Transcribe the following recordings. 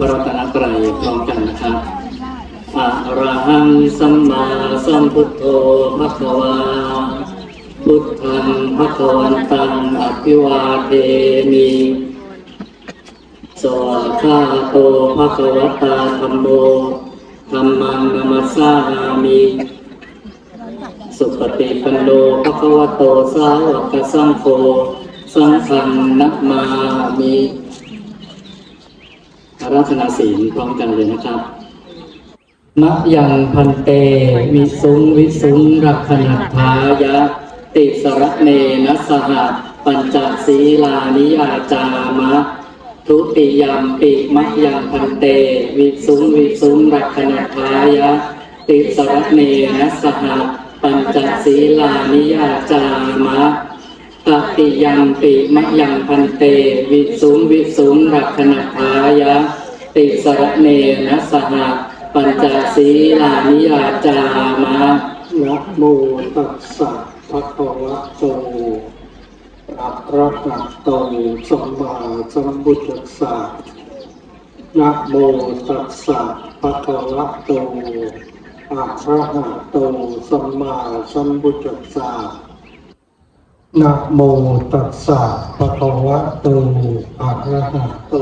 พระรัตนตรัยพร้อมกันนะครับอะระหังสัมมาสัมพุทโธภะคะวาพุทธังภะคะวันตังอภิวาเทมิสวากขาโตภะคะวตาธัมโมธัมมังนัมสสามิสุปฏิปันโนภะคะวะโตสาวกสังโฆสังฆันัมามิ อาราธนาศีลพร้อมกันเลยนะครับมะยังพันเตวิสุงวิสุงรักขณทายะ ติสระเนนะสหปัญจศีลานิยาจามะ ทุติยามปิมะยังพันเตวิสุงวิสุงรักขณทายะ ติสระเนนะสหปัญจศีลานิยาจามะตติยังปิมะยังพันเต วิสุงวิสุงรักขณทายะ ติสระเนนะสหปัญจศีลานิยาจามะนะโมตัสสะภะคะวะโตอะระหะโตสัมมาสัมพุทธัสสะนะโมตัสสะภะคะวะโตอะระหะโตสัมมาสัมพุทธัสสะ นะโมตัสสะภะคะวะโตอะระหะโต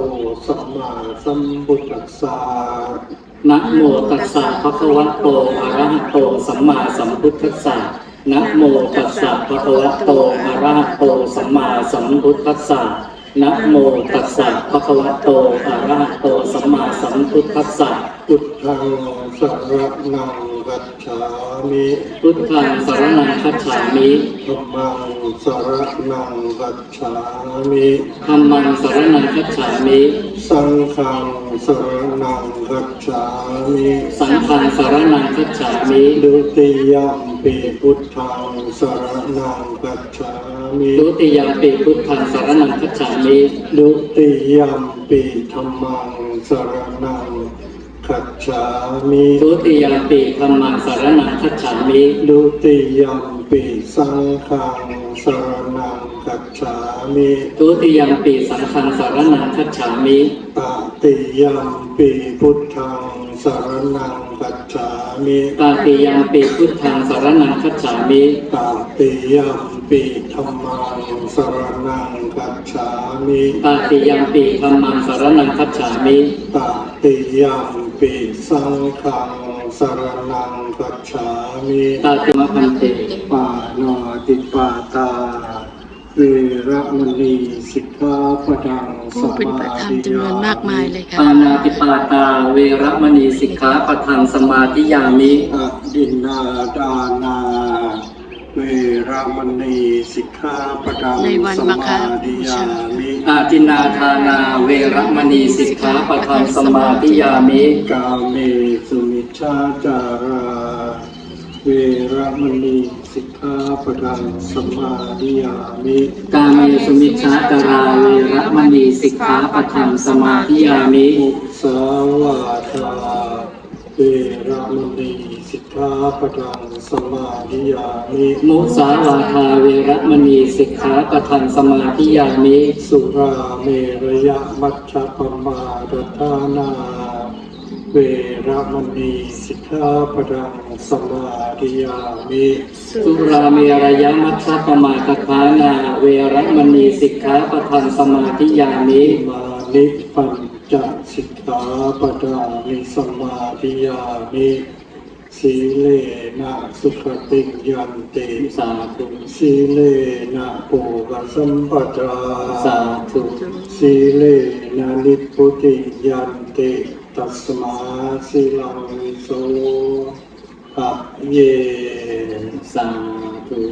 สัมมาสัมพุทธัสสะนะโมตัสสะภะคะวะโตอะระหะโตสัมมาสัมพุทธัสสะนะโมตัสสะภะคะวะโตอะระหะโตสัมมาสัมพุทธัสสะนะโมตัสสะภะคะวะโตอะระหะโตสัมมาสัมพุทธัสสะพุทธังสรนัง กัจฉามิพุทธังสรณังคัจฉามิธัมมังสรนังกัจฉามิธัมมังสรณังคัจฉามิสังฆังสรนังกัจฉามิสังฆังสรณังคัจฉามิดุติยมปีพุทธังสรนังกัจฉามิดุติยามปิพุทธังสรณังคัจฉามิดุติยมปีธัมมังสรนัง กัจฉามิดุติยามปิธัมมังสรณังคัจฉามิดุติยมปีสังฆังสรนังกัจฉามิดุติยามปิสังฆังสรณังคัจฉามิตติยมปีพุทธังสรนังกัจฉามิตาติยามปิพุทธังสรณังคัจฉามิตติยมปีธรรมังสรนังกัจฉามิตาติยามปิธัมมังสรณังคัจฉามิตติยม ปีสังฆังสรนังกัจฉามิตาติมะพันเตปานาติปาตาเวระมณีสิกขาปดังสผู้ปฏิมาบัติธรรมธิจำนวนมากมายเลยค่ะ ปานาติปาตาเวระมณีสิกขาปะทังสมาธิยามิ อดินนาดานา เวระมณีสิกขาปดังในวันสมาฆมาธิยามิอาทินนาทานาเวระมณีสิกขาปะทังสมาธิยามิกาเมสุมิชฌาจาราเวระมณีสิกขาปดังสมาธิยามิกาเมสุมิชฌาจาราเวระมณีสิกขาปะทังสมาธิยามิมุสาวาทา เวระมณีสิกขาปดังสมาธิยามิมุสาวาทาเวระมณีสิกขาปะทังสมาธิยามิสุราเมรยะมัชฌะปมาดทานาเวระมณีสิกขาปดังสมาธิยามิสุราเมรยมัชฌปมาคคานาเวระมณีสิกขาปะทังสมาธิยามิมานิปัญ จสิกขาปดามิสมาธิยามิสีเลนะสุขติยันติสาธุสีเลนะโภกสัมปทาสาธุสีเลนะนิพพุติยันติตัสมาสีลังวิโสหะเยสาธุ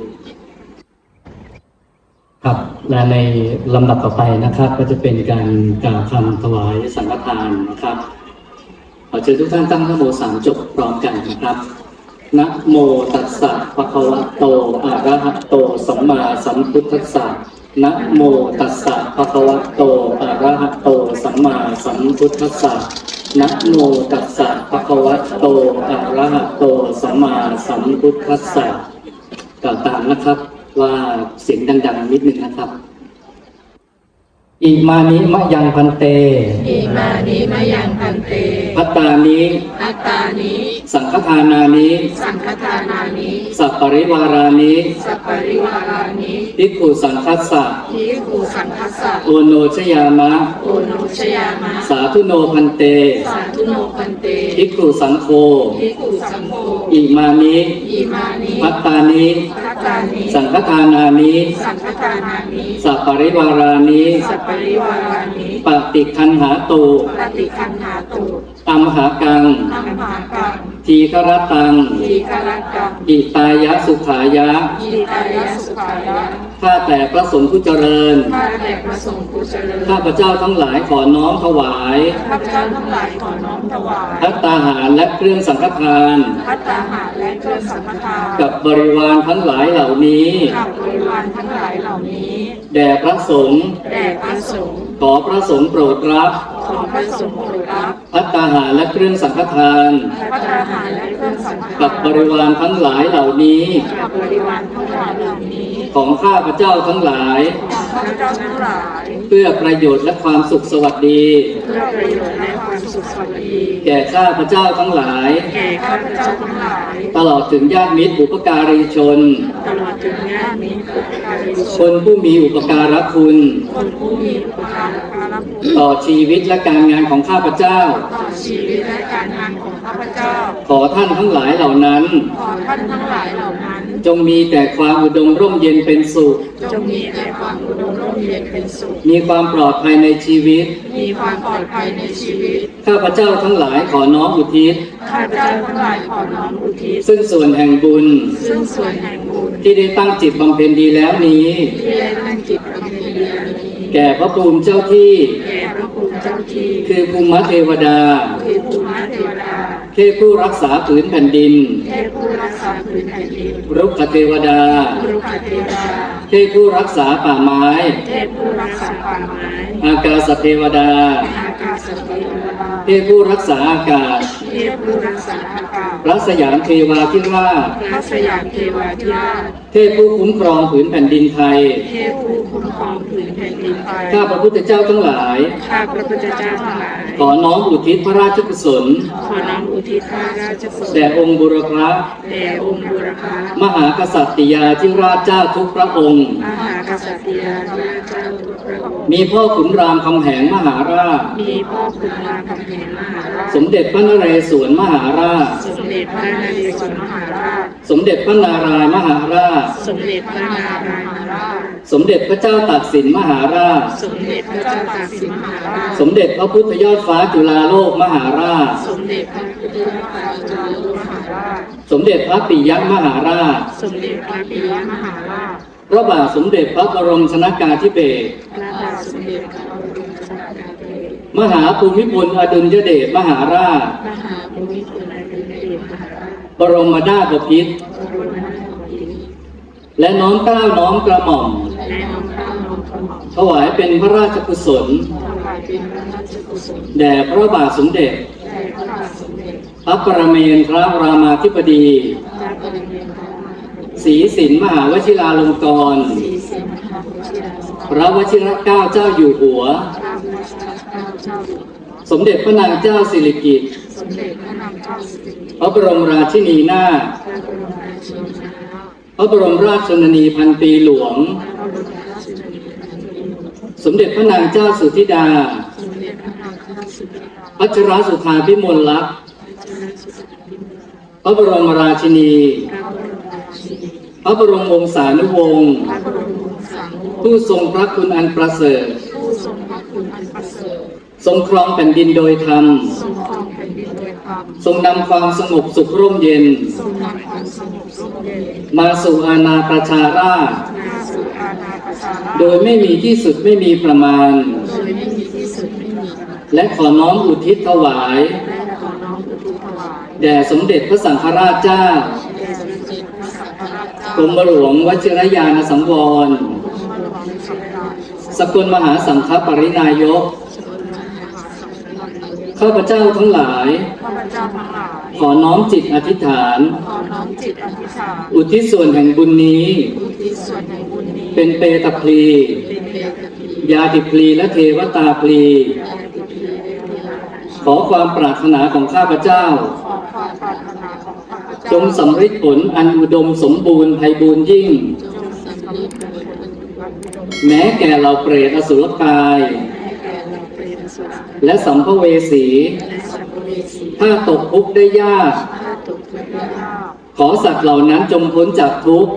ครับและในลำดับต่อไปนะครับ ก็จะเป็นการกล่าวคำถวายสังฆทานนะครับขอเชิญทุกท่านตั้งนโมสามจบพร้อมกันนะครับนะโมตัสสะภะคะวะโตอะระหะโตสัมมาสัมพุทธัสสะนะโมตัสสะภะคะวะโตอะระหะโตสัมมาสัมพุทธัสสะนะโมตัสสะภะคะวะโตอะระหะโตสัมมาสัมพุทธัสสะกล่าวตามนะครับ ว่าเสียงดัง ๆ นิดนึงนะครับ อิมานิมะยังพันเต อิมานิมะยังพันเต พัตตานิอัตตานิ สังฆทานานิสังฆทานานิ สัปปริวารานิสัปปริวารานิภิกขุสังคัสสะทิภูสังคัสสะโอโนชยามะ โอโนชยามะ สาธุโนพันเต สาธุโนพันเตภิกขุสังโฆทิภูสังโฆอิมานิอิมานิ พัตตานิพั ตตานิสังฆทานานิสังฆทานานิสัปปริวารานิสัปปริวารานิปฏิคันหาตุปฏิคันหาตุอัมหากังอัมหากังทีฆรตังทีกรกังอิตายะสุขายะอิตายะสุขายะ ข้าแต่พระสงฆ์ผู้เจริญ ข้าแต่พระสงฆ์ผู้เจริญ ข้าพเจ้าทั้งหลายขอน้อมถวาย ข้าพเจ้าทั้งหลายขอน้อมถวาย พัตตาหารและเครื่องสังฆทาน พัตตาหารและเครื่องสังฆทาน กับบริวารทั้งหลายเหล่านี้ กับบริวารทั้งหลายเหล่านี้ แด่พระสงฆ์ แด่พระสงฆ์ ขอพระสงฆ์โปรดรับ ขอพระสงฆ์โปรดรับ พัตตาหารและเครื่องสังฆทาน พัตตาหาร กับบริวารทั้งหลายเหล่านี้ กับบริวารทั้งหลายเหล่านี้ ของข้าพเจ้าทั้งหลาย ของข้าพเจ้าทั้งหลาย เพื่อประโยชน์และความสุขสวัสดี เพื่อประโยชน์และความสุขสวัสดี แก่ข้าพเจ้าทั้งหลาย แก่ข้าพเจ้าทั้งหลาย ตลอดถึงญาติมิตรบุปการีชน ตลอดถึงญาติมิตรบุพการีชคนนผู้มีอุปการะคุณ คนผู้มีอุปการะรับต่อชีวิตและการงานของข้าพเจ้า ต่อชีวิตและการงาน ของข้าพเจ้าขอท่านทั้งหลายเหล่านั้น ขอท่านทั้งหลายเหล่านั้น จงมีแต่ความอุดมร่มเย็นเป็นสุข จงมีแต่ความอุดมร่มเย็นเป็นสุข มีความปลอดภัยในชีวิต มีความปลอดภัยในชีวิต ข้าพเจ้าทั้งหลายขอน้อมอุทิศ ข้าพเจ้าทั้งหลายขอน้อมอุทิศ ซึ่งส่วนแห่งบุญ ซึ่งส่วนแห่งบุญ ที่ได้ตั้งจิตบำเพ็ญดีแล้วนี้ที่ได้ตั้งจิตบำเพ็ญดีนี้ แก่พระภูมิเจ้าที่ แก่พระภูมิเจ้าที่ คือภูมิเทวดาคือภูมิเทวดา เทพผู้รักษาผืนแผ่นดิน เทพผู้รักษาพื้นแผ่นดินรุกขเทวดา รุกขเทวดา เทพผู้รักษาป่าไม้ เทพผู้รักษาป่าไม้ อากาศเทวดา อากาศเทวดา เทพผู้รักษาอากาศ เทพผู้รักษาอากาศพระสยามเทวาธิราช พระสยามเทวาธิราช เทพผู้คุ้มครองผืนแผ่นดินไทย เทพผู้คุ้มครองผืนแผ่นดินไทยข้าพระพุทธเจ้าทั้งหลาย ข้าพระพุทธเจ้าทั้งหลาย ขอน้อมอุทิศพระราชกุศล ขอน้อมอุทิศพระราชกุศลแด่องค์บุรพแด่องค์บุรพามหากษัตริยาธิราชเจ้าทุกพระองค์ มหากษัตริยาธิราชเจ้าทุกพระองค์ มีพ่อขุนรามคำแหงมหาราช มีพ่อขุนรามคำแหงมหาราช สมเด็จพระนเรศวรมหาราช สมเด็จพระนเรศวรมหาราช สมเด็จพระนารายณ์มหาราช สมเด็จพระนารายมหาราช สมเด็จพระเจ้าตากสินมหาราช สมเด็จพระเจ้าตากสินมหาราช สมเด็จพระพุทธยอดฟ้าจุฬาโลกมหาราช สมเด็จพระพุทธเจ้าจุฬาโลกมหาราช สมเด็จพระปิยมหาราช สมเด็จพระปิยมหาราช พระบาทสมเด็จพระบรมชนากาธิเบศรพระบาทสมเด็จพระบรมชนกาธิเบศร มหาภูมิพลอดุลยเดชมหาราช มหาภูมิพลอดุลยเดชมหาราชบรมนาถบพิตรบรมนาถบพิตรและน้อมเกล้าน้อมกระหม่อมและน้อมเกล้าน้อมกระหม่อมถวายเป็นพระราชกุศลถวายเป็นพระราชกุศลแด่พระบาทสมเด็จแด่พระบาทสมเด็จพระประเมนทรรามาธิบดีพระบรมพระมหาศรีสินมหาวชิราลงกรณศรีสิงหวชิราลงกรณ์พระวชิรเกล้าเจ้าอยู่หัวพระวชิร เกล้าเจ้าอยู่หัวสมเด็จพระนางเจ้าสิริกิติ์สมเด็จพระนางเจ้าสิริกิติ์พระบรมราชินีนาถพระบรมราชินีนาถพระบรมราชชนนีพันปีหลวง พระบรมราชินีนาถสมเด็จพระนางเจ้าสุธิดา สมเด็จพระนางเจ้าสิริกิติ์พัชรสุธาพิมลลักษณ์พระเจ้าสุริกิติ์พระบรมราชินี พระบรมราชินีพระบรมวงศานุวงศ์พระบรมวงศานุวงศ์ผู้ทรงพระคุณอันประเสริฐ ทรงครองแผ่นดินโดยธรรมทรงครองแผ่นดินโดยธรรม ทรงนำความสงบสุขร่มเย็นทรงนำความสงบสุขเย็นมาสู่อาณาประชาราษฎร์มาสู่อาณาประชาราษฎร์โดยไม่มีที่สุดไม่มีประมาณโดยไม่มีที่สุดไม่มีประมาณ และขอน้อมอุทิศถวายและขอน้อมอุทิศถวายแด่สมเด็จพระสังฆราชเจ้าแด่สมเด็จพระสังฆราชเจ้ากรมหลวงวชิรยานสังวรกรมหลวงชนราชสกลมหาสังฆปรินายก ข้าพเจ้าทั้งหลาย ข้าพเจ้าทั้งหลาย ขอน้อมจิตอธิษฐาน ขอน้อมจิตอธิษฐาน อุทิศส่วนแห่งบุญนี้ อุทิศส่วนแห่งบุญนี้ เป็นเปตพลีเป็นเปรตพียาติพลีและเทวตาพลี ขอความปรารถนาของข้าพเจ้า จงสำฤทธิ์ผลอันอุดมสมบูรณ์ไพบูรณ์ยิ่ง แม้แก่เราเปรตอสุรกาย และสัมภเวสี ถ้าตกทุกข์ได้ยาก ขอสัตว์เหล่านั้นจงพ้นจากทุกข์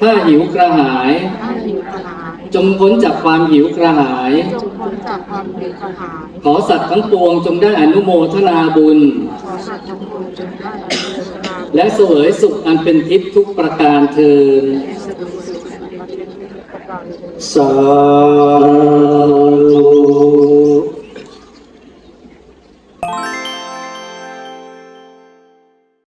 ถ้าหิวกระหาย จงพ้นจากความหิวกระหายจงพ้นจากความหิวกระหายขอสัตว์ทั้งปวงจงได้อนุโมทนาบุญขอสัตว์ทั้งปวงจงได้อนุโมทนาและเสวยสุขอันเป็นทิพย์ทุกประการเทิน ส